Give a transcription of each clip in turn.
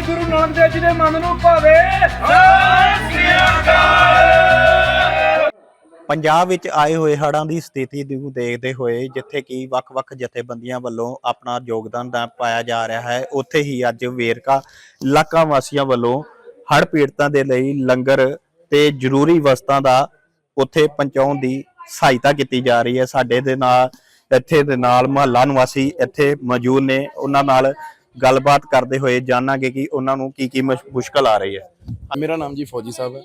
ਗੁਰੂ ਨਾਨਕ ਦੇਵ ਜੀ ਦੇ ਮਨ ਨੂੰ ਭਾਵੇ ਪੰਜਾਬ ਵਿੱਚ ਆਏ ਹੋਏ ਹੜ੍ਹਾਂ ਦੀ ਸਥਿਤੀ ਨੂੰ ਦੇਖਦੇ ਹੋਏ ਜਿੱਥੇ ਕਿ ਵੱਖ-ਵੱਖ ਜਥੇਬੰਦੀਆਂ ਵੱਲੋਂ ਆਪਣਾ ਯੋਗਦਾਨ ਪਾਇਆ ਜਾ ਰਿਹਾ ਹੈ, ਉੱਥੇ ਹੀ ਅੱਜ ਵੇਰਕਾ ਇਲਾਕਾ ਵਾਸੀਆਂ ਵੱਲੋਂ ਹੜ੍ਹ ਪੀੜਤਾਂ ਦੇ ਲਈ ਲੰਗਰ ਤੇ ਜ਼ਰੂਰੀ ਵਸਤਾਂ ਦਾ ਉੱਥੇ ਪਹੁੰਚਾਉਣ ਦੀ ਸਹਾਇਤਾ ਕੀਤੀ ਜਾ ਰਹੀ ਹੈ। ਸਾਡੇ ਦੇ ਨਾਲ, ਇੱਥੇ ਦੇ ਨਾਲ ਮਹੱਲਾ ਨਿਵਾਸੀ ਇੱਥੇ ਮੌਜੂਦ ਨੇ। ਉਹਨਾਂ ਨਾਲ ਗੱਲਬਾਤ ਕਰਦੇ ਹੋਏ ਜਾਣਾਂਗੇ ਕਿ ਉਹਨਾਂ ਨੂੰ ਕੀ ਕੀ ਮੁਸ਼- ਮੁਸ਼ਕਲ ਆ ਰਹੀ ਹੈ। ਮੇਰਾ ਨਾਮ ਜੀ ਫੌਜੀ ਸਾਹਿਬ ਹੈ।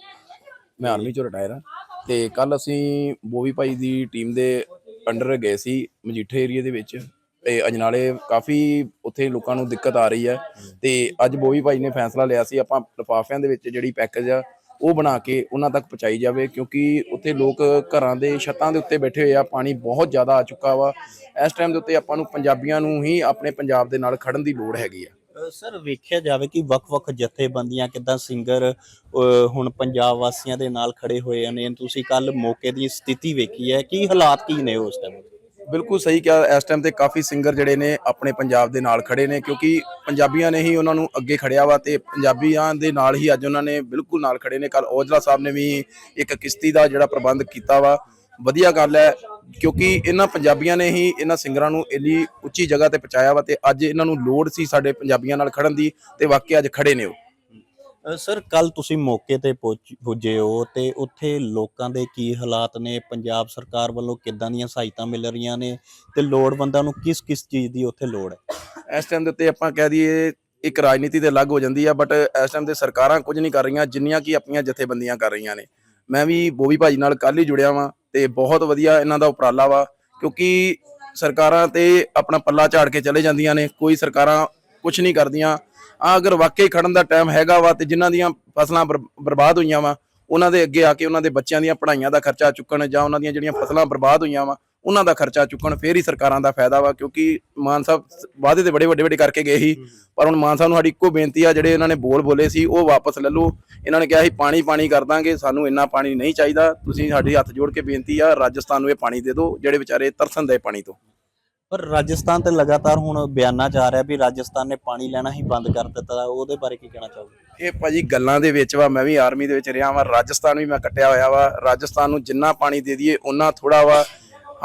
ਮੈਂ ਆਰਮੀ ਚੋਂ ਰਿਟਾਇਰ ਹਾਂ ਤੇ ਕੱਲ ਅਸੀਂ ਬੋਵੀ ਭਾਈ ਦੀ ਟੀਮ ਦੇ ਅੰਡਰ ਗਏ ਸੀ ਮਜੀਠੇ ਏਰੀਆ ਦੇ ਵਿੱਚ। ਤੇ ਅਜਨਾਲੇ ਕਾਫੀ ਉੱਥੇ ਲੋਕਾਂ ਨੂੰ ਦਿੱਕਤ ਆ ਰਹੀ ਹੈ। ਤੇ ਅੱਜ ਬੋਵੀ ਭਾਈ ਨੇ ਫੈਸਲਾ ਲਿਆ ਸੀ, ਆਪਾਂ ਲਿਫਾਫਿਆਂ ਦੇ ਵਿੱਚ ਜਿਹੜੀ ਪੈਕੇਜ ਆ, ਉਹ ਬਣਾ ਕੇ ਉਹਨਾਂ ਤੱਕ ਪਹੁੰਚਾਈ ਜਾਵੇ, ਕਿਉਂਕਿ ਉੱਥੇ ਲੋਕ ਘਰਾਂ ਦੇ ਛੱਤਾਂ ਦੇ ਉੱਤੇ ਬੈਠੇ ਹੋਏ ਆ, ਪਾਣੀ ਬਹੁਤ ਜ਼ਿਆਦਾ ਆ ਚੁੱਕਾ ਵਾ। ਇਸ ਟਾਈਮ ਦੇ ਉੱਤੇ ਆਪਾਂ ਨੂੰ ਪੰਜਾਬੀਆਂ ਨੂੰ ਹੀ ਆਪਣੇ ਪੰਜਾਬ ਦੇ ਨਾਲ ਖੜਨ ਦੀ ਲੋੜ ਹੈਗੀ ਆ। ਸਰ, ਵੇਖਿਆ ਜਾਵੇ ਕਿ ਵੱਖ-ਵੱਖ ਜਥੇਬੰਦੀਆਂ, ਕਿੱਦਾਂ ਸਿੰਗਰ ਹੁਣ ਪੰਜਾਬ ਵਾਸੀਆਂ ਦੇ ਨਾਲ ਖੜੇ ਹੋਏ ਨੇ। ਤੁਸੀਂ ਕੱਲ ਮੌਕੇ ਦੀ ਸਥਿਤੀ ਵੇਖੀ ਹੈ। ਕੀ ਹਾਲਾਤ ਕੀ ਨੇ ਉਸ ਟਾਈਮ ਬਿਲਕੁਲ ਸਹੀ ਕਿਹਾ, ਇਸ ਟਾਈਮ ਤੇ ਕਾਫੀ ਸਿੰਗਰ ਜਿਹੜੇ ਨੇ ਆਪਣੇ ਪੰਜਾਬ ਦੇ ਨਾਲ ਖੜੇ ਨੇ, ਕਿਉਂਕਿ ਪੰਜਾਬੀਆਂ ਨੇ ਹੀ ਉਹਨਾਂ ਨੂੰ ਅੱਗੇ ਖੜਿਆ ਵਾ ਤੇ ਪੰਜਾਬੀਆਂ ਦੇ ਨਾਲ ਹੀ ਅੱਜ ਉਹਨਾਂ ਨੇ ਬਿਲਕੁਲ ਨਾਲ ਖੜੇ ਨੇ। ਕੱਲ ਔਜਲਾ ਸਾਹਿਬ ਨੇ ਵੀ ਇੱਕ ਕਿਸ਼ਤੀ ਦਾ ਜਿਹੜਾ ਪ੍ਰਬੰਧ ਕੀਤਾ ਵਾ, ਵਧੀਆ ਗੱਲ ਹੈ, ਕਿਉਂਕਿ ਇਹਨਾਂ ਪੰਜਾਬੀਆਂ ਨੇ ਹੀ ਇਹਨਾਂ ਸਿੰਗਰਾਂ ਨੂੰ ਇੰਨੀ ਉੱਚੀ ਜਗ੍ਹਾ ਤੇ ਪਹੁੰਚਾਇਆ ਵਾ ਤੇ ਅੱਜ ਇਹਨਾਂ ਨੂੰ ਲੋੜ ਸੀ ਸਾਡੇ ਪੰਜਾਬੀਆਂ ਨਾਲ ਖੜਨ ਦੀ ਤੇ ਵਾਕਿਆ ਅੱਜ ਖੜੇ ਨੇ ਉਹ। ਸਰ ਕੱਲ ਤੁਸੀਂ ਮੌਕੇ ਤੇ ਪਹੁੰਚ- ਪੁੱਜੇ ਹੋ ਤੇ ਉੱਥੇ ਲੋਕਾਂ ਦੇ ਕੀ ਹਾਲਾਤ ਨੇ? ਪੰਜਾਬ ਸਰਕਾਰ ਵੱਲੋਂ ਕਿੱਦਾਂ ਦੀਆਂ ਸਹਾਇਤਾ ਮਿਲ ਰਹੀਆਂ ਨੇ? ਤੇ ਲੋੜਵੰਦਾਂ ਨੂੰ ਕਿਸ ਕਿਸ ਚੀਜ਼ ਦੀ ਉੱਥੇ ਲੋੜ ਹੈ? ਇਸ ਟਾਈਮ ਦੇ ਉੱਤੇ ਆਪਾਂ ਕਹਿ ਦਈਏ, ਇੱਕ ਰਾਜਨੀਤੀ ਤੇ ਅਲੱਗ ਹੋ ਜਾਂਦੀ ਆ ਬਟ ਇਸ ਟਾਈਮ ਤੇ ਸਰਕਾਰਾਂ ਕੁਝ ਨਹੀਂ ਕਰ ਰਹੀਆਂ, ਜਿੰਨੀਆਂ ਕਿ ਆਪਣੀਆਂ ਜਥੇਬੰਦੀਆਂ ਕਰ ਰਹੀਆਂ ਨੇ। ਮੈਂ ਵੀ ਬੋਵੀ ਭਾਜੀ ਨਾਲ ਕੱਲ ਹੀ ਜੁੜਿਆ ਵਾਂ ਤੇ ਬਹੁਤ ਵਧੀਆ ਇਹਨਾਂ ਦਾ ਉਪਰਾਲਾ ਵਾ, ਕਿਉਂਕਿ ਸਰਕਾਰਾਂ ਤੇ ਆਪਣਾ ਪੱਲਾ ਝਾੜ ਕੇ ਚਲੇ ਜਾਂਦੀਆਂ ਨੇ, ਕੋਈ ਸਰਕਾਰਾਂ ਕੁਝ ਨਹੀਂ ਕਰਦੀਆਂ। ਆ ਅਗਰ ਵਾਕਈ ਖੜਨ ਦਾ ਟਾਈਮ ਹੈਗਾ ਵਾ ਤੇ ਜਿਨ੍ਹਾਂ ਦੀਆਂ ਫਸਲਾਂ ਬਰ- ਬਰਬਾਦ ਹੋਈਆਂ ਵਾ ਉਹਨਾਂ ਦੇ ਅੱਗੇ ਆ ਕੇ ਉਹਨਾਂ ਦੇ ਬੱਚਿਆਂ ਦੀਆਂ ਪੜ੍ਹਾਈਆਂ ਦਾ ਖਰਚਾ ਚੁੱਕਣ ਜਾਂ ਉਹਨਾਂ ਦੀਆਂ ਜਿਹੜੀਆਂ ਫਸਲਾਂ ਬਰਬਾਦ ਹੋਈਆਂ ਵਾ ਉਹਨਾਂ ਦਾ ਖਰਚਾ ਚੁੱਕਣ ਫੇਰ ਹੀ ਸਰਕਾਰਾਂ ਦਾ ਫਾਇਦਾ ਵਾ ਕਿਉਂਕਿ ਮਾਨ ਸਾਹਿਬ ਵਾਅਦੇ ਤੇ ਬੜੇ ਵੱਡੇ ਵੱਡੇ ਕਰਕੇ ਗਏ ਸੀ ਪਰ ਹੁਣ ਮਾਨ ਸਾਹਿਬ ਨੂੰ ਸਾਡੀ ਇੱਕੋ ਬੇਨਤੀ ਆ ਜਿਹੜੇ ਇਹਨਾਂ ਨੇ ਬੋਲ ਬੋਲੇ ਸੀ ਉਹ ਵਾਪਸ ਲੈ ਲਓ। ਇਹਨਾਂ ਨੇ ਕਿਹਾ ਸੀ ਪਾਣੀ ਪਾਣੀ ਕਰ ਦਾਂਗੇ ਸਾਨੂੰ ਇੰਨਾ ਪਾਣੀ ਨਹੀਂ ਚਾਹੀਦਾ। ਤੁਸੀਂ ਸਾਡੀ ਹੱਥ ਜੋੜ ਕੇ ਬੇਨਤੀ ਆ ਰਾਜਸਥਾਨ ਨੂੰ ਇਹ ਪਾਣੀ ਦੇ ਦਿਓ ਜਿਹੜੇ ਵਿਚਾਰੇ ਤਰਸਣ ਦੇ ਪਾਣੀ ਤੋਂ। ਪਰ ਰਾਜਸਥਾਨ ਤੇ ਲਗਾਤਾਰ ਹੁਣ ਬਿਆਨਾਂ ਚ ਆ ਰਿਹਾ ਵੀ ਰਾਜਸਥਾਨ ਨੇ ਪਾਣੀ ਲੈਣਾ ਹੀ ਬੰਦ ਕਰ ਦਿੱਤਾ। ਉਹਦੇ ਬਾਰੇ ਕੀ ਕਹਿਣਾ ਚਾਹੋਗੇ? ਇਹ ਭਾਜੀ ਗੱਲਾਂ ਦੇ ਵਿੱਚ ਵਾ, ਮੈਂ ਵੀ ਆਰਮੀ ਦੇ ਵਿੱਚ ਰਿਹਾ ਵਾ, ਰਾਜਸਥਾਨ ਵੀ ਮੈਂ ਕੱਟਿਆ ਹੋਇਆ ਵਾ। ਰਾਜਸਥਾਨ ਨੂੰ ਜਿੰਨਾ ਪਾਣੀ ਦੇ ਦਈਏ ਉਹਨਾਂ ਥੋੜਾ ਵਾ।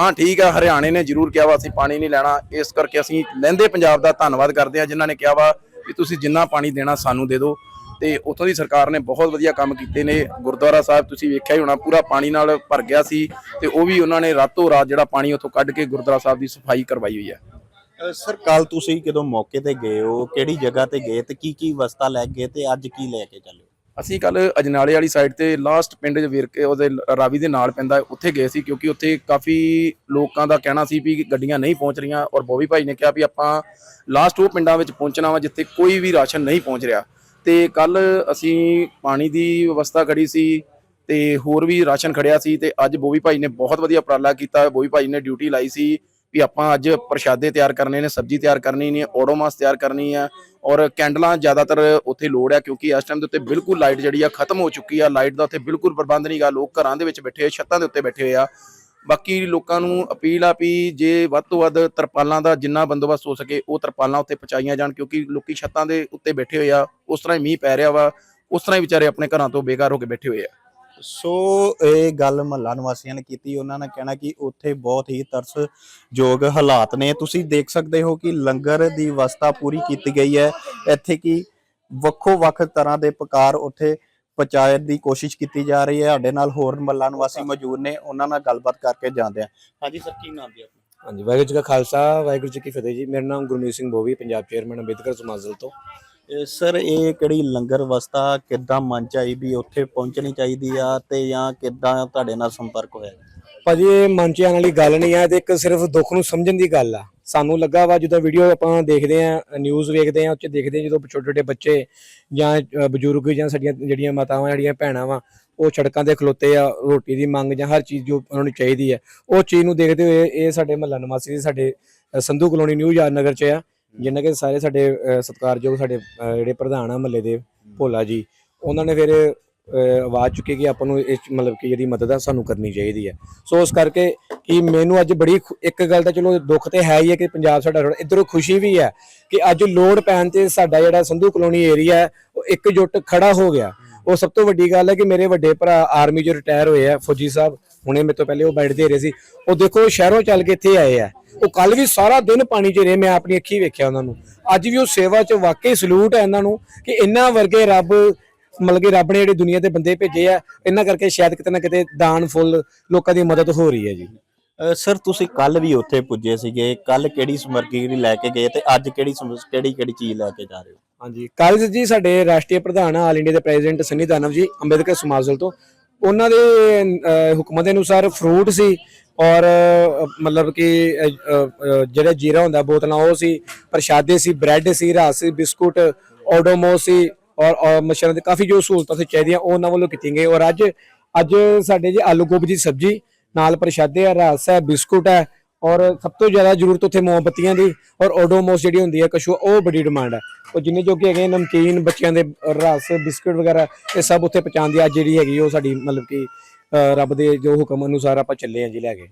ਹਾਂ, ਠੀਕ ਆ, ਹਰਿਆਣੇ ਨੇ ਜ਼ਰੂਰ ਕਿਹਾ ਵਾ, ਅਸੀਂ ਪਾਣੀ ਨਹੀਂ ਲੈਣਾ। ਇਸ ਕਰਕੇ ਅਸੀਂ ਲਹਿੰਦੇ ਪੰਜਾਬ ਦਾ ਧੰਨਵਾਦ ਕਰਦੇ ਆ ਜਿਨ੍ਹਾਂ ਨੇ ਕਿਹਾ ਵਾ ਵੀ ਤੁਸੀਂ ਜਿੰਨਾ ਪਾਣੀ ਦੇਣਾ ਸਾਨੂੰ ਦੇ ਦਿਓ। ਤੇ ਉੱਥੋਂ ਦੀ ਸਰਕਾਰ ਨੇ ਬਹੁਤ ਵਧੀਆ ਕੰਮ ਕੀਤੇ ਨੇ। ਗੁਰਦੁਆਰਾ ਸਾਹਿਬ ਤੁਸੀਂ ਵੇਖਿਆ ਹੀ ਹੋਣਾ ਪੂਰਾ ਪਾਣੀ ਨਾਲ ਭਰ ਗਿਆ ਸੀ ਤੇ ਉਹ ਵੀ ਉਹਨਾਂ ਨੇ ਰਾਤੋਂ ਰਾਤ ਜਿਹੜਾ ਪਾਣੀ ਉੱਥੋਂ ਕੱਢ ਕੇ ਗੁਰਦੁਆਰਾ ਸਾਹਿਬ ਦੀ ਸਫ਼ਾਈ ਕਰਵਾਈ ਹੋਈ ਹੈ। ਸਰ ਕੱਲ ਤੁਸੀਂ ਕਦੋਂ ਮੌਕੇ ਤੇ ਗਏ ਹੋ ਕਿਹੜੀ ਜਗ੍ਹਾ ਤੇ ਗਏ ਤੇ ਕੀ ਕੀ ਵਸਤਾ ਲੈ ਕੇ ਗਏ ਤੇ ਅੱਜ ਕੀ ਲੈ ਕੇ ਚੱਲੇ? ਅਸੀਂ ਕੱਲ ਅਜਨਾਲੇ ਵਾਲੀ ਸਾਈਡ ਤੇ ਲਾਸਟ ਪਿੰਡ ਚ ਵੇਰਕੇ ਉਹਦੇ ਰਾਵੀ ਦੇ ਨਾਲ ਪੈਂਦਾ ਉੱਥੇ ਗਏ ਸੀ ਕਿਉਂਕਿ ਉੱਥੇ ਕਾਫੀ ਲੋਕਾਂ ਦਾ ਕਹਿਣਾ ਸੀ ਵੀ ਗੱਡੀਆਂ ਨਹੀਂ ਪਹੁੰਚ ਰਹੀਆਂ ਔਰ ਬੋਵੀ ਭਾਈ ਨੇ ਕਿਹਾ ਵੀ ਆਪਾਂ ਲਾਸਟ ਉਹ ਪਿੰਡਾਂ ਵਿੱਚ ਪਹੁੰਚਣਾ ਵਾ ਜਿੱਥੇ ਕੋਈ ਵੀ ਰਾਸ਼ਨ ਨਹੀਂ ਪਹੁੰਚ ਰਿਹਾ। ਤੇ ਕੱਲ ਅਸੀਂ ਪਾਣੀ ਦੀ ਵਿਵਸਥਾ ਖੜੀ ਸੀ ਤੇ ਹੋਰ ਵੀ ਰਾਸ਼ਨ ਖੜਿਆ ਸੀ ਤੇ ਅੱਜ ਬੋਵੀ ਭਾਈ ਨੇ ਬਹੁਤ ਵਧੀਆ ਉਪਰਾਲਾ ਕੀਤਾ। ਬੋਵੀ ਭਾਈ ਨੇ ਡਿਊਟੀ ਲਾਈ ਸੀ ਵੀ ਆਪਾਂ ਅੱਜ ਪ੍ਰਸ਼ਾਦੇ ਤਿਆਰ ਕਰਨੇ ਨੇ, ਸਬਜ਼ੀ ਤਿਆਰ ਕਰਨੀ ਨੇ ਓਡੋਮਾਸ ਤਿਆਰ ਕਰਨੀ ਆ ਔਰ ਕੈਂਡਲਾਂ ਜ਼ਿਆਦਾਤਰ ਉੱਥੇ ਲੋੜ ਹੈ ਕਿਉਂਕਿ ਇਸ ਟਾਈਮ ਦੇ ਉੱਤੇ ਬਿਲਕੁਲ ਲਾਈਟ ਜਿਹੜੀ ਆ ਖਤਮ ਹੋ ਚੁੱਕੀ ਆ। ਲਾਈਟ ਦਾ ਉੱਥੇ ਬਿਲਕੁਲ ਪ੍ਰਬੰਧ ਨਹੀਂਗਾ ਲੋਕ ਘਰਾਂ ਦੇ ਵਿੱਚ ਬੈਠੇ ਹੋਏ, ਛੱਤਾਂ ਦੇ ਉੱਤੇ ਬੈਠੇ ਹੋਏ ਆ। ਬਾਕੀ ਲੋਕਾਂ ਨੂੰ ਅਪੀਲ ਆ ਵੀ ਜੇ ਵੱਧ ਤੋਂ ਵੱਧ ਤਰਪਾਲਾਂ ਦਾ ਜਿੰਨਾ ਬੰਦੋਬਸਤ ਹੋ ਸਕੇ, ਉਹ ਤਰਪਾਲਾਂ ਉੱਤੇ ਪਹੁੰਚਾਈਆਂ ਜਾਣ, ਕਿਉਂਕਿ ਲੋਕੀ ਛੱਤਾਂ ਦੇ ਉੱਤੇ ਬੈਠੇ ਹੋਏ ਆ, ਉਸ ਤਰ੍ਹਾਂ ਹੀ ਮੀਂਹ ਪੈ ਰਿਹਾ ਵਾ, ਉਸ ਤਰ੍ਹਾਂ ਹੀ ਵਿਚਾਰੇ ਆਪਣੇ ਘਰਾਂ ਤੋਂ ਬੇਘਰ ਹੋ ਕੇ ਬੈਠੇ ਹੋਏ ਆ। ਸੋ ਇਹ ਗੱਲ ਮਹੱਲਾ ਨਿਵਾਸੀਆਂ ਨੇ ਕੀਤੀ, ਉਹਨਾਂ ਨੇ ਕਹਿਣਾ ਕਿ ਉੱਥੇ ਬਹੁਤ ਹੀ ਤਰਸਯੋਗ ਹਾਲਾਤ ਨੇ। ਤੁਸੀਂ ਦੇਖ ਸਕਦੇ ਹੋ ਕਿ ਲੰਗਰ ਦੀ ਵਿਵਸਥਾ ਪੂਰੀ ਕੀਤੀ ਗਈ ਹੈ। ਇੱਥੇ ਕੀ ਵੱਖੋ ਵੱਖ ਤਰ੍ਹਾਂ ਦੇ ਪਕਾਰ ਉੱਥੇ ਪਹੁੰਚਾਉਣ ਦੀ ਕੋਸ਼ਿਸ਼ ਕੀਤੀ ਜਾ ਰਹੀ ਹੈ ਸਾਡੇ ਨਾਲ ਹੋਰ ਮਹੱਲਾ ਨਿਵਾਸੀ ਮੌਜੂਦ ਨੇ ਉਹਨਾਂ ਨਾਲ ਗੱਲਬਾਤ ਕਰਕੇ ਜਾਂਦੇ ਹਾਂ। ਹਾਂਜੀ ਸਰ ਕੀ ਨਾਮ ਜੀ ਆਪਣਾ? ਹਾਂਜੀ ਵਾਹਿਗੁਰੂ ਜੀ ਕਾ ਖਾਲਸਾ ਵਾਹਿਗੁਰੂ ਜੀ ਕੀ ਫਤਿਹ ਜੀ। ਮੇਰਾ ਨਾਮ ਗੁਰਮੀਤ ਸਿੰਘ ਬੋਵੀ ਪੰਜਾਬ ਚੇਅਰਮੈਨ ਅੰਬੇਦਕਰ ਸਮਾਜਲ ਤੋਂ। ਸਰ ਇਹ ਕਿਹੜੀ ਲੰਗਰ ਵਿਵਸਥਾ ਕਿੱਦਾਂ ਮਨ ਵੀ ਉੱਥੇ ਪਹੁੰਚਣੀ ਚਾਹੀਦੀ ਆ ਤੇ ਜਾਂ ਕਿੱਦਾਂ ਤੁਹਾਡੇ ਨਾਲ ਸੰਪਰਕ ਹੋਇਆ? ਭਾਜੀ ਇਹ ਮਨ ਚ ਆਉਣ ਵਾਲੀ ਗੱਲ ਨਹੀਂ ਆ ਤੇ ਇੱਕ ਸਿਰਫ ਦੁੱਖ ਨੂੰ ਸਮਝਣ ਦੀ ਗੱਲ ਆ। ਸਾਨੂੰ ਲੱਗਾ ਵਾ ਜਦੋਂ ਵੀਡੀਓ ਆਪਾਂ ਦੇਖਦੇ ਆ ਨਿਊਜ਼ ਵੇਖਦੇ ਆ ਉੱਚ ਦੇਖਦੇ ਆ ਜਦੋਂ ਛੋਟੇ ਛੋਟੇ ਬੱਚੇ ਜਾਂ ਬਜ਼ੁਰਗ ਜਾਂ ਸਾਡੀਆਂ ਜਿਹੜੀਆਂ ਮਾਤਾਵਾਂ, ਜਿਹੜੀਆਂ ਭੈਣਾਂ ਵਾ, ਉਹ ਸੜਕਾਂ ਤੇ ਖਲੋਤੇ ਆ, ਰੋਟੀ ਦੀ ਮੰਗ ਜਾਂ ਹਰ ਚੀਜ਼ ਜੋ ਉਹਨਾਂ ਨੂੰ ਚਾਹੀਦੀ ਹੈ, ਉਹ ਚੀਜ਼ ਨੂੰ ਦੇਖਦੇ ਹੋਏ ਇਹ ਸਾਡੇ ਮਹੱਲਾ ਨਿਵਾਸੀ ਸਾਡੇ ਸੰਧੂ ਕਲੋਨੀ ਨਿਊ ਯਾਰ ਨਗਰ ਚ ਆ ਜਿਨ੍ਹਾਂ ਕਿ ਸਾਰੇ ਸਾਡੇ ਸਤਿਕਾਰਯੋਗ ਸਾਡੇ ਜਿਹੜੇ ਪ੍ਰਧਾਨ ਆ ਮਹੱਲੇ ਦੇ ਭੋਲਾ ਜੀ, ਉਹਨਾਂ ਨੇ ਫਿਰ ਆਵਾਜ਼ ਚੁੱਕੀ ਕਿ ਆਪਾਂ ਨੂੰ ਇਸ ਮਤਲਬ ਕਿ ਜਿਹੜੀ ਮਦਦ ਆ ਸਾਨੂੰ ਕਰਨੀ ਚਾਹੀਦੀ ਹੈ। ਸੋ ਉਸ ਕਰਕੇ ਕਿ ਮੈਨੂੰ ਅੱਜ ਬੜੀ ਇੱਕ ਗੱਲ ਤਾਂ ਚਲੋ ਦੁੱਖ ਤੇ ਹੈ ਹੀ ਹੈ ਕਿ ਪੰਜਾਬ ਸਾਡਾ ਥੋੜ੍ਹਾ- ਇੱਧਰੋਂ ਖੁਸ਼ੀ ਵੀ ਹੈ ਕਿ ਅੱਜ ਲੋੜ ਪੈਣ ਤੇ ਸਾਡਾ ਜਿਹੜਾ ਸੰਧੂ ਕਲੋਨੀ ਏਰੀਆ ਹੈ, ਉਹ ਇਕਜੁੱਟ ਖੜਾ ਹੋ ਗਿਆ। ਉਹ ਸਭ ਤੋਂ ਵੱਡੀ ਗੱਲ ਹੈ ਕਿ ਮੇਰੇ ਵੱਡੇ ਭਰਾ ਆਰਮੀ 'ਚ ਰਿਟਾਇਰ ਹੋਏ ਆ, ਫੌਜੀ ਸਾਹਿਬ। ਹੁਣੇ ਮੇਰੇ ਤੋਂ ਪਹਿਲੇ ਉਹ ਬੈਠਦੇ ਰਹੇ ਸੀ। ਉਹ ਦੇਖੋ ਸ਼ਹਿਰੋਂ ਚੱਲ ਕੇ ਇੱਥੇ ਆਏ ਆ। ਉਹ ਕੱਲ ਵੀ ਸਾਰਾ ਦਿਨ ਪਾਣੀ 'ਚ ਰਹੇ, ਮੈਂ ਆਪਣੀ ਅੱਖੀ ਵੇਖਿਆ ਉਹਨਾਂ ਨੂੰ। ਅੱਜ ਵੀ ਉਹ ਸੇਵਾ 'ਚ ਵਾਕਈ ਸਲੂਟ ਹੈ ਇਹਨਾਂ ਨੂੰ ਕਿ ਇਹਨਾਂ ਵਰਗੇ ਰੱਬ ਮਤਲਬ ਕਿ ਰੱਬ ਨੇ ਜਿਹੜੀ ਦੁਨੀਆ ਤੇ ਬੰਦੇ ਭੇਜੇ ਆ ਇਹਨਾਂ ਕਰਕੇ ਸ਼ਾਇਦ ਕਿਤੇ ਨਾ ਕਿਤੇ ਦਾਨ ਫੁੱਲ ਲੋਕਾਂ ਦੀ ਮਦਦ ਹੋ ਰਹੀ ਹੈ ਜੀ। ਸਰ ਤੁਸੀਂ ਕੱਲ ਵੀ ਉੱਥੇ ਪੁੱਜੇ ਸੀਗੇ। ਕੱਲ ਕਿਹੜੀ ਸਮੱਗਰੀ ਲੈ ਕੇ ਗਏ ਤੇ ਅੱਜ ਕਿਹੜੀ ਕਿਹੜੀ ਕਿਹੜੀ ਚੀਜ਼ ਲੈ ਕੇ ਜਾ ਰਹੇ ਹੋ? ਹਾਂਜੀ ਕੱਲ ਜੀ ਸਾਡੇ ਰਾਸ਼ਟਰੀ ਪ੍ਰਧਾਨ ਆਲ ਇੰਡੀਆ ਦੇ ਪ੍ਰੈਜ਼ੀਡੈਂਟ ਸਨੀ ਦਾਨਵ ਜੀ ਅੰਬੇਦਕਰ ਸਮਾਜ ਦਲ ਤੋਂ। ਉਹਨਾਂ ਦੇ ਹੁਕਮਾਂ ਦੇ ਅਨੁਸਾਰ ਫਰੂਟ ਸੀ ਔਰ ਮਤਲਬ ਕਿ ਜਿਹੜਾ ਜੀਰਾ ਹੁੰਦਾ ਬੋਤਲਾਂ ਉਹ ਸੀ ਪ੍ਰਸ਼ਾਦੇ ਸੀ ਬ੍ਰੈਡ ਸੀ ਰਾਸ ਸੀ ਬਿਸਕੁਟ ਓਡੋਮੋ ਸੀ ਔਰ ਮੱਛਰਾਂ ਦੇ ਕਾਫੀ ਜੋ ਸਹੂਲਤਾਂ ਸੀ ਚਾਹੀਦੀਆਂ, ਉਹ ਉਹਨਾਂ ਵੱਲੋਂ ਕੀਤੀਆਂ ਗਈਆਂ। ਔਰ ਅੱਜ ਅੱਜ ਸਾਡੇ ਜੀ ਆਲੂ ਗੋਭੀ ਦੀ ਸਬਜ਼ੀ ਨਾਲ ਪ੍ਰਸ਼ਾਦੇ ਆ ਰਸ ਹੈ, ਬਿਸਕੁਟ ਹੈ, ਔਰ ਸਭ ਤੋਂ ਜ਼ਿਆਦਾ ਜ਼ਰੂਰਤ ਉੱਥੇ ਮੋਮਬੱਤੀਆਂ ਦੀ ਔਰ ਓਡੋਮੋਸ ਜਿਹੜੀ ਹੁੰਦੀ ਹੈ, ਕਸ਼ੂ, ਉਹ ਬੜੀ ਡਿਮਾਂਡ ਹੈ। ਉਹ ਜਿੰਨੇ ਜੋ ਕਿ ਹੈਗੇ ਨਮਕੀਨ ਬੱਚਿਆਂ ਦੇ ਰਸ ਬਿਸਕੁਟ ਵਗੈਰਾ, ਇਹ ਸਭ ਉੱਥੇ ਪਹੁੰਚਾਉਣ ਦੀ ਅੱਜ ਜਿਹੜੀ ਹੈਗੀ ਉਹ ਸਾਡੀ ਮਤਲਬ ਕਿ ਰੱਬ ਦੇ ਜੋ ਹੁਕਮ ਅਨੁਸਾਰ ਆਪਾਂ ਚੱਲੇ ਹਾਂ ਜੀ ਲੈ ਕੇ।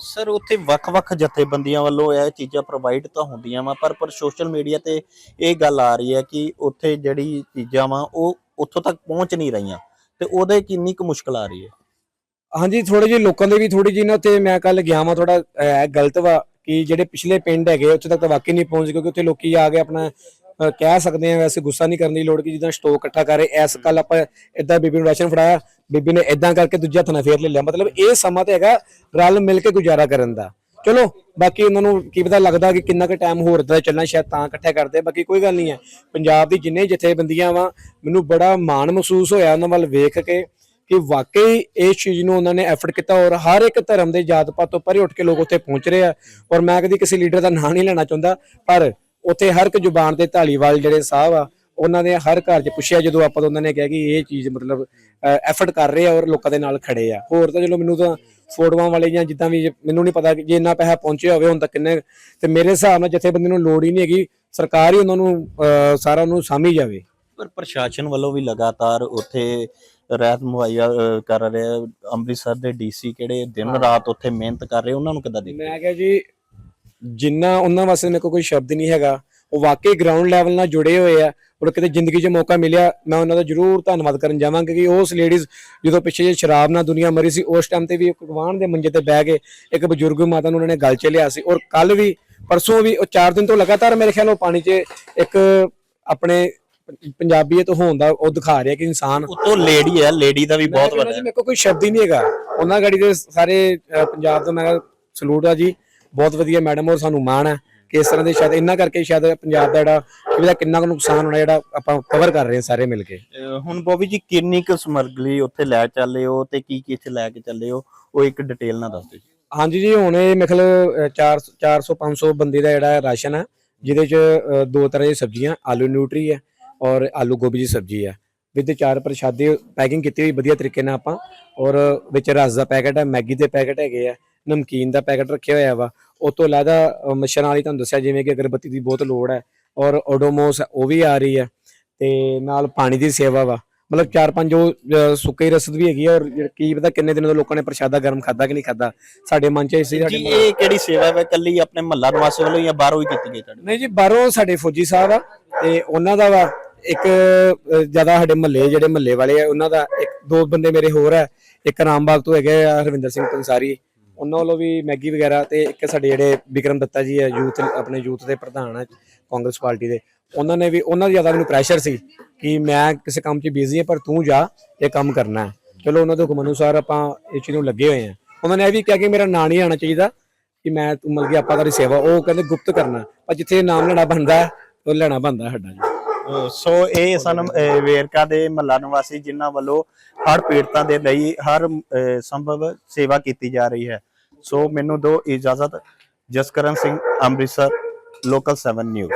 ਸਰ, ਉੱਥੇ ਵੱਖ-ਵੱਖ ਜਥੇਬੰਦੀਆਂ ਵੱਲੋਂ ਇਹ ਚੀਜ਼ਾਂ ਪ੍ਰੋਵਾਈਡ ਤਾਂ ਹੁੰਦੀਆਂ ਵਾ, ਪਰ ਪਰ ਸੋਸ਼ਲ ਮੀਡੀਆ ਤੇ ਇਹ ਗੱਲ ਆ ਰਹੀ ਹੈ ਕਿ ਉੱਥੇ ਜਿਹੜੀ ਚੀਜ਼ਾਂ ਵਾ, ਉਹ ਉੱਥੋਂ ਤੱਕ ਪਹੁੰਚ ਨਹੀਂ ਰਹੀਆਂ ਤੇ ਉਹਦੇ ਕਿੰਨੀ ਕੁ ਮੁਸ਼ਕਲ ਆ ਰਹੀ ਹੈ? ਹਾਂਜੀ ਥੋੜੇ ਜਿਹੇ ਲੋਕਾਂ ਦੇ ਵੀ ਥੋੜੀ ਜਿਹੀ ਨਾ ਉੱਥੇ ਮੈਂ ਕੱਲ ਗਿਆ ਵਾਂ ਥੋੜਾ ਗਲਤ ਵਾ ਕਿ ਜਿਹੜੇ ਪਿਛਲੇ ਪਿੰਡ ਹੈਗੇ, ਉੱਥੇ ਤੱਕ ਤਾਂ ਵਾਕਈ ਨਹੀਂ ਪਹੁੰਚ ਕਿਉਂਕਿ ਉੱਥੇ ਲੋਕੀ ਆ ਕੇ ਆਪਣਾ ਕਹਿ ਸਕਦੇ ਆ ਵੈਸੇ ਗੁੱਸਾ ਨਹੀਂ ਕਰਨ ਦੀ ਲੋੜ ਕਿ ਜਿੱਦਾਂ ਸਟੋਕ ਇਕੱਠਾ ਕਰੇ। ਐਸ ਕੱਲ ਆਪਾਂ ਇਦਾਂ ਬੀਬੀ ਨੂੰ ਰਾਸ਼ਨ ਫੜਾਇਆ ਬੀਬੀ ਨੇ ਇਦਾਂ ਕਰਕੇ ਦੂਜੇ ਨਾਲ ਫੇਰ ਲੈ ਲਿਆ। ਮਤਲਬ ਇਹ ਸਮਾਂ ਤੇ ਹੈਗਾ ਰਲ ਮਿਲ ਕੇ ਗੁਜ਼ਾਰਾ ਕਰਨ ਦਾ। ਚਲੋ ਬਾਕੀ ਉਹਨਾਂ ਨੂੰ ਕੀ ਪਤਾ ਲੱਗਦਾ ਕਿ ਕਿੰਨਾ ਕੁ ਟਾਈਮ ਹੋਰ ਦਾ ਚੱਲਣਾ ਸ਼ਾਇਦ ਤਾਂ ਇਕੱਠੇ ਕਰਦੇ ਬਾਕੀ ਕੋਈ ਗੱਲ ਨਹੀਂ ਹੈ। ਪੰਜਾਬ ਦੀ ਜਿੰਨੇ ਜਥੇਬੰਦੀਆਂ ਵਾ ਮੈਨੂੰ ਬੜਾ ਮਾਣ ਮਹਿਸੂਸ ਹੋਇਆ ਉਹਨਾਂ ਵੱਲ ਵੇਖ ਕੇ ਕਿ ਵਾਕਈ ਇਸ ਚੀਜ਼ ਨੂੰ ਉਹਨਾਂ ਨੇ ਐਫਰਟ ਕੀਤਾ ਔਰ ਹਰ ਇੱਕ ਧਰਮ ਦੇ ਜਾਤ ਪਾਤ ਤੋਂ ਪਰੇ ਉੱਠ ਕੇ ਲੋਕ ਉੱਥੇ ਪਹੁੰਚ ਰਹੇ ਆ। ਔਰ ਮੈਂ ਕਦੀ ਕਿਸੇ ਲੀਡਰ ਦਾ ਨਾਂ ਨਹੀਂ ਲੈਣਾ ਚਾਹੁੰਦਾ ਪਰ ਉੱਥੇ ਹਰ ਇੱਕ ਜ਼ੁਬਾਨ ਤੇ ਢਾਲੀਵਾਲ ਜਿਹੜੇ ਸਾਹਿਬ ਆ ਉਹਨਾਂ ਨੇ ਹਰ ਘਰ 'ਚ ਪੁੱਛਿਆ ਜਦੋਂ ਆਪਾਂ ਉਹਨਾਂ ਨੇ ਕਿਹਾ ਕਿ ਇਹ ਚੀਜ਼ ਮਤਲਬ ਐਫਰਟ ਕਰ ਰਹੇ ਆ ਔਰ ਲੋਕਾਂ ਦੇ ਨਾਲ ਖੜੇ ਆ। ਹੋਰ ਤਾਂ ਚਲੋ ਮੈਨੂੰ ਤਾਂ ਫੋਟੋਆਂ ਵਾਲੇ ਜਾਂ ਜਿੱਦਾਂ ਵੀ ਮੈਨੂੰ ਨਹੀਂ ਪਤਾ ਕਿ ਜੇ ਇੰਨਾ ਪੈਸਾ ਪਹੁੰਚਿਆ ਹੋਵੇ ਹੁਣ ਤੱਕ ਕਿੰਨੇ ਤੇ ਮੇਰੇ ਹਿਸਾਬ ਨਾਲ ਜਥੇਬੰਦੀ ਨੂੰ ਲੋੜ ਹੀ ਨਹੀਂ ਹੈਗੀ ਸਰਕਾਰ ਹੀ ਉਹਨਾਂ ਨੂੰ ਸਾਰਾ ਉਹਨੂੰ ਸਾਂਭੀ ਜਾਵੇ। ਪਰ ਪ੍ਰਸ਼ਾਸਨ ਵੱਲੋਂ ਵੀ ਲਗਾਤਾਰ ਉੱਥੇ ਰਹਿਤ ਮੁਹੱਈਆ ਕਰ ਰਿਹਾ ਅੰਮ੍ਰਿਤਸਰ ਦੇ ਡੀਸੀ ਕਿਹੜੇ ਦਿਨ ਰਾਤ ਉੱਥੇ ਮਿਹਨਤ ਕਰ ਰਹੇ ਉਹਨਾਂ ਨੂੰ ਕਿੱਦਾਂ ਦੇਖਦੇ ਮੈਂ ਕਿਹਾ ਜੀ ਜਿੰਨਾ ਉਹਨਾਂ ਵਾਸਤੇ ਮੇਰੇ ਕੋਲ ਕੋਈ ਸ਼ਬਦ ਨਹੀਂ ਹੈਗਾ ਉਹ ਵਾਕਈ ਗਰਾਊਂਡ ਲੈਵਲ ਨਾਲ ਜੁੜੇ ਹੋਏ ਆ ਔਰ ਕਿਤੇ ਜ਼ਿੰਦਗੀ 'ਚ ਮੌਕਾ ਮਿਲਿਆ ਮੈਂ ਉਹਨਾਂ ਦਾ ਜ਼ਰੂਰ ਧੰਨਵਾਦ ਕਰਨ ਜਾਵਾਂਗਾ ਕਿ ਉਸ ਲੇਡੀਜ਼ ਜਦੋਂ ਪਿੱਛੇ ਜੇ ਸ਼ਰਾਬ ਨਾਲ ਦੁਨੀਆ ਮਰੀ ਸੀ ਉਸ ਟਾਈਮ ਤੇ ਵੀ ਇੱਕ ਗਵਾਂਢ ਦੇ ਮੰਜੇ ਤੇ ਬਹਿ ਕੇ ਇੱਕ ਬਜ਼ੁਰਗ ਮਾਤਾ ਨੂੰ ਉਹਨਾਂ ਨੇ ਗੱਲ 'ਚ ਲਿਆ ਸੀ ਔਰ ਕੱਲ ਵੀ ਪਰਸੋਂ ਵੀ ਉਹ 4 ਦਿਨ ਤੋਂ ਲਗਾਤਾਰ ਮੇਰੇ ਖਿਆਲ ਉਹ ਪਾਣੀ 'ਚ ਇੱਕ ਆਪਣੇ ਪੰਜਾਬੀਅਤ ਹੋਣ ਦਾ ਉਹ ਦਿਖਾ ਰਿਹਾ ਕਿ ਇਨਸਾਨ ਉਤੋਂ ਲੇਡੀ ਹੈ ਲੇਡੀ ਦਾ ਵੀ ਬਹੁਤ ਵੱਡਾ ਮੇਰੇ ਕੋਲ ਕੋਈ ਸ਼ਬਦ ਹੀ ਨਹੀਂ ਹੈਗਾ। ਉਹਨਾਂ ਗਾੜੀ ਦੇ ਸਾਰੇ ਪੰਜਾਬ ਤੋਂ ਮੈਂ ਸਲੂਟ ਆ ਜੀ। ਬਹੁਤ ਵਧੀਆ ਮੈਡਮ ਔਰ ਸਾਨੂੰ ਮਾਣ ਹੈ ਕਿ ਇਸ ਤਰ੍ਹਾਂ ਦੇ ਸ਼ਾਇਦ ਇਹਨਾਂ ਕਰਕੇ ਸ਼ਾਇਦ ਪੰਜਾਬ ਦਾ ਜਿਹੜਾ ਇਹਦਾ ਕਿੰਨਾ ਕੁ ਨੁਕਸਾਨ ਹੋਣਾ ਜਿਹੜਾ ਆਪਾਂ ਕਵਰ ਕਰ ਰਹੇ ਹਾਂ ਸਾਰੇ ਮਿਲ ਕੇ। ਹੁਣ ਬੋਬੀ ਜੀ ਕਿੰਨੀ ਕੁ ਸਮੱਗਰੀ ਉੱਥੇ ਲੈ ਚੱਲੇ ਹੋ ਤੇ ਕੀ ਕੀ ਇੱਥੇ ਲੈ ਕੇ ਚੱਲੇ ਹੋ ਉਹ ਇੱਕ ਡਿਟੇਲ ਨਾਲ ਦੱਸ ਦਿਓ ਹਾਂਜੀ ਜੀ ਹੁਣ ਇਹ ਮੇਰੇ ਖਿਆਲ 4 400 500 ਬੰਦੇ ਦਾ ਜਿਹੜਾ ਰਾਸ਼ਨ ਹੈ ਜਿਹਦੇ ਚ ਦੋ ਤਰ੍ਹਾਂ ਦੀਆਂ ਸਬਜ਼ੀਆਂ ਆਲੂ ਨਿਊਟਰੀ ਹੈ ਔਰ ਆਲੂ ਗੋਭੀ ਦੀ ਸਬਜ਼ੀ ਹੈ। ਵਿੱਚ ਚਾਰ ਪ੍ਰਸ਼ਾਦੇ ਪੈਕਿੰਗ ਕੀਤੀ ਹੋਈ ਵਧੀਆ ਤਰੀਕੇ ਨਾਲ ਆਪਾਂ ਔਰ ਵਿੱਚ ਰਸ ਦਾ ਪੈਕੇਟ ਹੈ ਮੈਗੀ ਦੇ ਪੈਕੇਟ ਹੈਗੇ ਆ ਨਮਕੀਨ ਦਾ ਪੈਕੇਟ ਰੱਖਿਆ ਹੋਇਆ ਵਾ। ਉਸ ਤੋਂ ਇਲਾਵਾ ਮੱਛਰਾਂ ਵਾਲੀ ਤੁਹਾਨੂੰ ਦੱਸਿਆ ਜਿਵੇਂ ਕਿ ਅਗਰਬੱਤੀ ਦੀ ਬਹੁਤ ਲੋੜ ਹੈ ਔਰ ਓਡੋਮੋਸ ਉਹ ਵੀ ਆ ਰਹੀ ਹੈ ਤੇ ਨਾਲ ਪਾਣੀ ਦੀ ਸੇਵਾ ਵਾ। ਮਤਲਬ ਚਾਰ ਪੰਜ ਉਹ ਸੁੱਕੀ ਰਸਦ ਵੀ ਹੈਗੀ ਔਰ ਕੀ ਪਤਾ ਕਿੰਨੇ ਦਿਨਾਂ ਤੋਂ ਲੋਕਾਂ ਨੇ ਪ੍ਰਸ਼ਾਦਾ ਗਰਮ ਖਾਦਾ ਕਿ ਨਹੀਂ ਖਾਦਾ। ਸਾਡੇ ਮਨ ਚ ਇਸੇ ਸਾਡੇ ਇਹ ਕਿਹੜੀ ਸੇਵਾ ਹੈ ਕੱਲੀ ਆਪਣੇ ਮਹੱਲਾ ਨਿਵਾਸੀ ਵੱਲੋਂ ਜਾਂ ਬਾਹਰੋਂ ਹੀ ਕੀਤੀ ਗਈ ਤੁਹਾਡੇ ਨਹੀਂ ਜੀ ਬਾਹਰੋਂ ਸਾਡੇ ਫੌਜੀ ਸਾਹਿਬ ਆ ਤੇ ਉਹਨਾਂ ਦਾ ਵਾ ਇੱਕ ਜ਼ਿਆਦਾ ਸਾਡੇ ਮਹੱਲੇ ਜਿਹੜੇ ਮਹੱਲੇ ਵਾਲੇ ਆ ਉਹਨਾਂ ਦਾ ਇੱਕ ਦੋ ਬੰਦੇ ਮੇਰੇ ਹੋਰ ਆ। ਇੱਕ ਰਾਮਬਾਗ ਤੋਂ ਹੈਗੇ ਆ ਹਰਵਿੰਦਰ ਸਿੰਘ ਪੰਸਾਰੀ। ਉਹਨਾਂ ਵੱਲੋਂ ਵੀ ਮੈਗੀ ਵਗੈਰਾ ਤੇ ਇੱਕ ਸਾਡੇ ਜਿਹੜੇ ਵਿਕਰਮ ਦੱਤਾ ਜੀ ਹੈ ਯੂਥ ਆਪਣੇ ਯੂਥ ਦੇ ਪ੍ਰਧਾਨ ਹੈ ਕਾਂਗਰਸ ਪਾਰਟੀ ਦੇ ਉਹਨਾਂ ਨੇ ਵੀ ਉਹਨਾਂ ਦੀ ਜ਼ਿਆਦਾ ਮੈਨੂੰ ਪ੍ਰੈਸ਼ਰ ਸੀ ਕਿ ਮੈਂ ਕਿਸੇ ਕੰਮ 'ਚ ਬਿਜ਼ੀ ਹਾਂ ਪਰ ਤੂੰ ਜਾ ਇਹ ਕੰਮ ਕਰਨਾ ਹੈ। ਚਲੋ ਉਹਨਾਂ ਦੇ ਹੁਕਮ ਅਨੁਸਾਰ ਆਪਾਂ ਇਸ ਚੀਜ਼ ਨੂੰ ਲੱਗੇ ਹੋਏ ਹਾਂ। ਉਹਨਾਂ ਨੇ ਇਹ ਵੀ ਕਿਹਾ ਕਿ ਮੇਰਾ ਨਾਂ ਨਹੀਂ ਆਣਾ ਚਾਹੀਦਾ ਕਿ ਮੈਂ ਤੂੰ ਮਤਲਬ ਕਿ ਆਪਾਂ ਤੇਰੀ ਸੇਵਾ ਉਹ ਕਹਿੰਦੇ ਗੁਪਤ ਕਰਨਾ ਪਰ ਜਿੱਥੇ ਨਾਮ ਲੈਣਾ ਬਣਦਾ ਹੈ, ਉਹ ਲੈਣਾ ਬਣਦਾ ਸਾਡਾ ਜੀ। ਸੋ ਇਹ ਸਨ ਅਹ ਵੇਰਕਾ ਦੇ ਮਹੱਲਾ ਨਿਵਾਸੀ ਜਿਨ੍ਹਾਂ ਵੱਲੋਂ ਹੜ ਪੀੜਤਾਂ ਦੇ ਲਈ ਹਰ ਅਹ ਸੰਭਵ ਸੇਵਾ ਕੀਤੀ ਜਾ ਰਹੀ ਹੈ। ਸੋ ਮੈਨੂੰ ਦੋ ਇਜਾਜ਼ਤ ਜਸਕਰਨ ਸਿੰਘ ਅੰਮ੍ਰਿਤਸਰ ਲੋਕਲ 7 ਨਿਊਜ਼